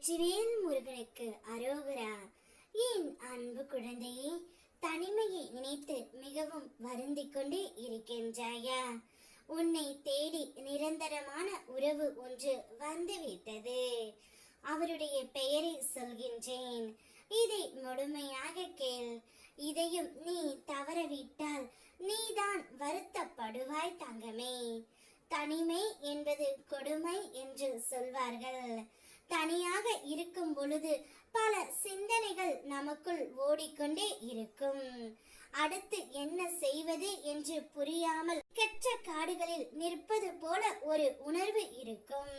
வெற்றிவேல் முருகனுக்கு அரோகரா. என் அன்பு குழந்தையே தனிமையை நினைத்து மிகவும் வருந்திக் கொண்டே இருக்கின்றாயா? உன்னை தேடி நிரந்தரமான உறவு ஒன்று வந்துவிட்டது. அவருடைய பெயரை சொல்கின்றேன். இதை முழுமையாக கேள். இதையும் நீ தவறவிட்டால் நீதான் வருத்தப்படுவாய் தங்கமே. தனிமை என்பது கொடுமை என்று சொல்வார்கள். தனியாக இருக்கும் பொழுது பல சிந்தனைகள் நமக்குள் ஓடிக்கொண்டே இருக்கும். அடுத்து என்ன செய்வது என்று புரியாமல் கெட்ட காடுகளில் நிற்பது போல ஒரு உணர்வு இருக்கும்.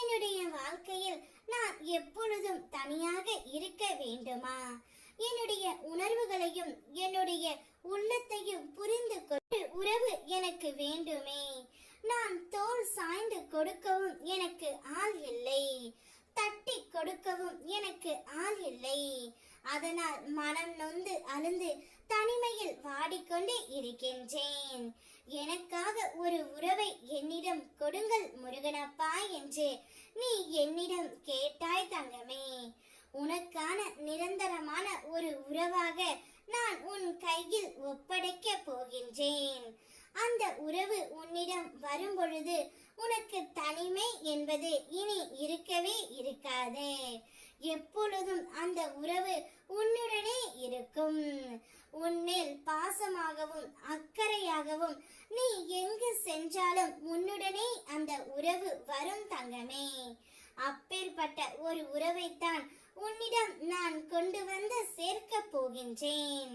என்னுடைய வாழ்க்கையில் நான் எப்பொழுதும் தனியாக இருக்க வேண்டுமா? என்னுடைய உணர்வுகளையும் என்னுடைய உள்ளத்தையும் புரிந்து கொண்டு உறவு எனக்கு வேண்டுமே. நான் தோல் சாய்ந்து கொடுக்கவும் எனக்கு ஆள் இல்லை. தட்டி கொடுக்கவும் எனக்கு ஆள் இல்லை. அதனால் மனம் நொந்து அழுந்து தனிமையில் வாடிக்கொண்டே இருக்கின்றேன். எனக்காக ஒரு உறவை என்னிடம் கொடுங்கள் முருகனப்பா என்று நீ என்னிடம் கேட்டாய் தங்கமே. உனக்கான நிரந்தரமான ஒரு உறவாக நான் உன் கையில் ஒப்படைக்க போகின்றேன். அந்த உறவு உன்னிடம் வரும் பொழுது உனக்கு தனிமை என்பது இனி இருக்கவே இருக்காது. எப்பொழுதும் அந்த உறவு உன்னுடனே இருக்கும். உன்மேல் பாசமாகவும் அக்கறையாகவும் நீ எங்கு சென்றாலும் உன்னுடனே அந்த உறவு வரும் தங்கமே. அப்பேற்பட்ட ஒரு உறவைத்தான் உன்னிடம் நான் கொண்டு வந்து சேர்க்க போகின்றேன்.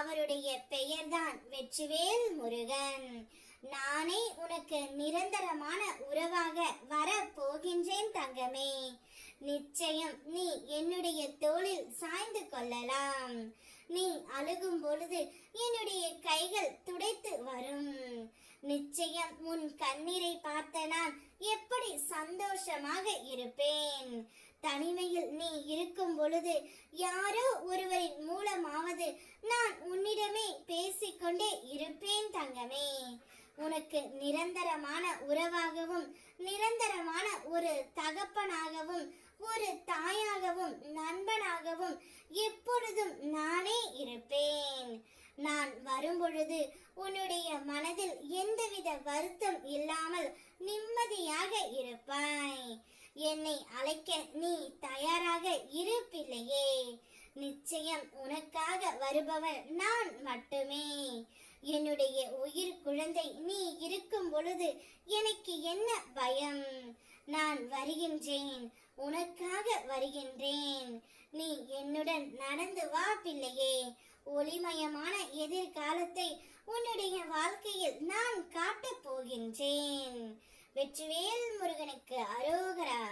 அவருடைய பெயர்தான் வெற்றிவேல் முருகன். நானே உனக்கு நிரந்தரமான உறவாக வர போகின்றேன் தங்கமே. நிச்சயம் நீ என்னுடைய தோளில் சாய்ந்து கொள்ளலாம். நீ அழுகும் பொழுது என்னுடைய கைகள் துடைத்து வரும். நிச்சயம் உன் கண்ணீரை பார்த்த நான் எப்படி சந்தோஷமாக இருப்பேன். தனிமையில் நீ இருக்கும் பொழுது யாரோ ஒருவரின் மூலமாவது நான் உன்னிடமே பேசிக்கொண்டே இருப்பேன் தங்கமே உனக்கு நிரந்தரமான உறவாகவும் நிரந்தரமான ஒரு தகப்பனாகவும் ஒரு தாயாகவும் நண்பனாகவும் எப்பொழுதும் நானே இருப்பேன். நான் வரும்பொழுது உன்னுடைய மனதில் எந்தவித வருத்தம் இல்லாமல் நிம்மதியாக இருப்பாய். என்னை அழைக்க நீ தயாராக இருப்பில்லையே. நிச்சயம் உனக்காக வருபவள் நான் மட்டுமே. என்னுடைய உயிர் குழந்தை நீ இருக்கும் பொழுது எனக்கு என்ன பயம்? நான் வருகின்றேன் உனக்காக வருகின்றேன். நீ என்னுடன் நடந்து வா பிள்ளையே. ஒளிமயமான எதிர்காலத்தை உன்னுடைய வாழ்க்கையில் நான் காட்டப் போகின்றேன். வெற்றிவேல் முருகனுக்கு அரோகரா.